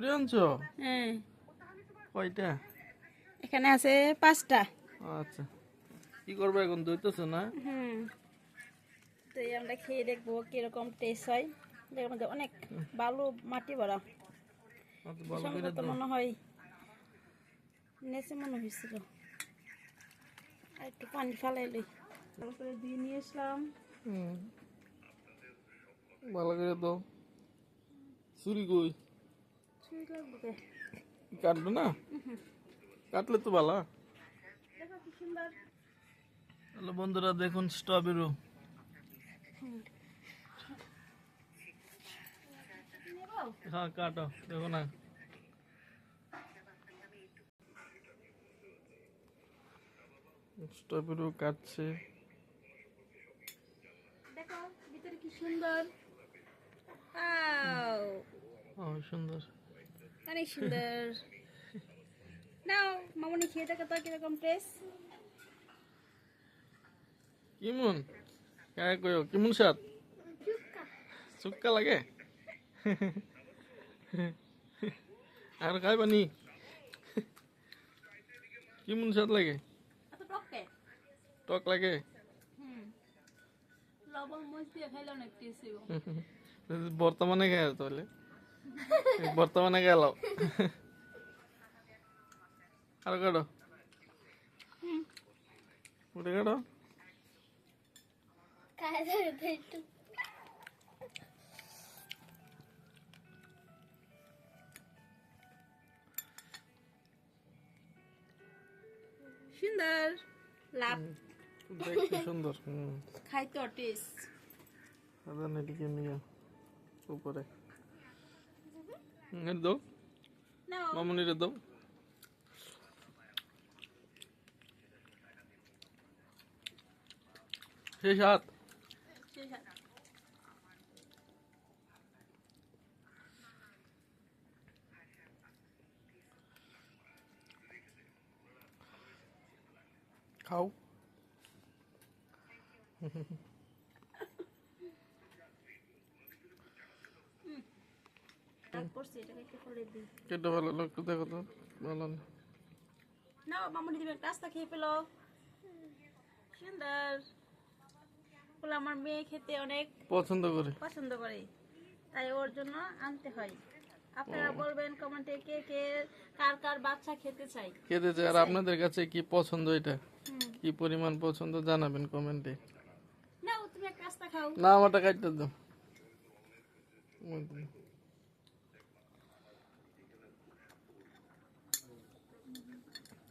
সুপারি হ্যাঁ। কয়টা? এখানে আছে পাঁচটা। আচ্ছা। কি করবে এখন? দইতেছে না? হুম। তো আমরা খেয়ে দেখব কীরকম টেস্ট হয়। এর মধ্যে অনেক বালু মাটি ভরা। সম্ভবত মনে হয়। নেচে মনে হয়েছিল। একটু পানি ফালাইলি তারপরে দিয়ে নিয়ে আসলাম। হুম। ভালো করে দাও। চুরি কই? কাটবে না? কাটলে তো ভালো। হ্যালো বন্ধুরা দেখুন স্ট্রবেরি হ্যাঁ কাটো দেখো না। স্ট্রবেরি কাটছে। দেখো ভিতরে কি সুন্দর। সুন্দর। অনেক সুন্দর। নাও মামনি খেয়ে দেখো তো কীরকম টেস্ট কিমন কায় কয়ো কিমন স্বাদ? চুক্কা। লাগে? আর খাইবানি কিমন স্বাদ লাগে? এত টক লাগে? বর্তমানে খাই তাহলে। বর্তমানে গেল। আর কাটো। উঠে কাটো। সুন্দর। লাভ। দেখতে সুন্দর। হুম। খাইতে টেস্ট নিয়ে উপরে। দাও। নাও। মামুনিরে দাও। শেষ হাত। খাও। দাগ পড়ছে, এটাকে একটু ফেলে দিই। কেটে ভালো লাগতো দেখো তো ভালো না। নাও মামুনি দিবে কাজটা খেয়ে পেল সুন্দর। বলে আমার মেয়ে খেতে অনেক পছন্দ করে। পছন্দ করে তাই ওর জন্য আনতে হয়। আপনারা বলবেন কমেন্টে কে কে কার কার বাচ্চা খেতে চাই খেতে চাই আর আপনাদের কাছে কি পছন্দ এটা? কি পরিমাণ পছন্দ জানাবেন কমেন্টে। নাও তুমি একটা কাজটা খাও। না আমারটা কাটতে দাও।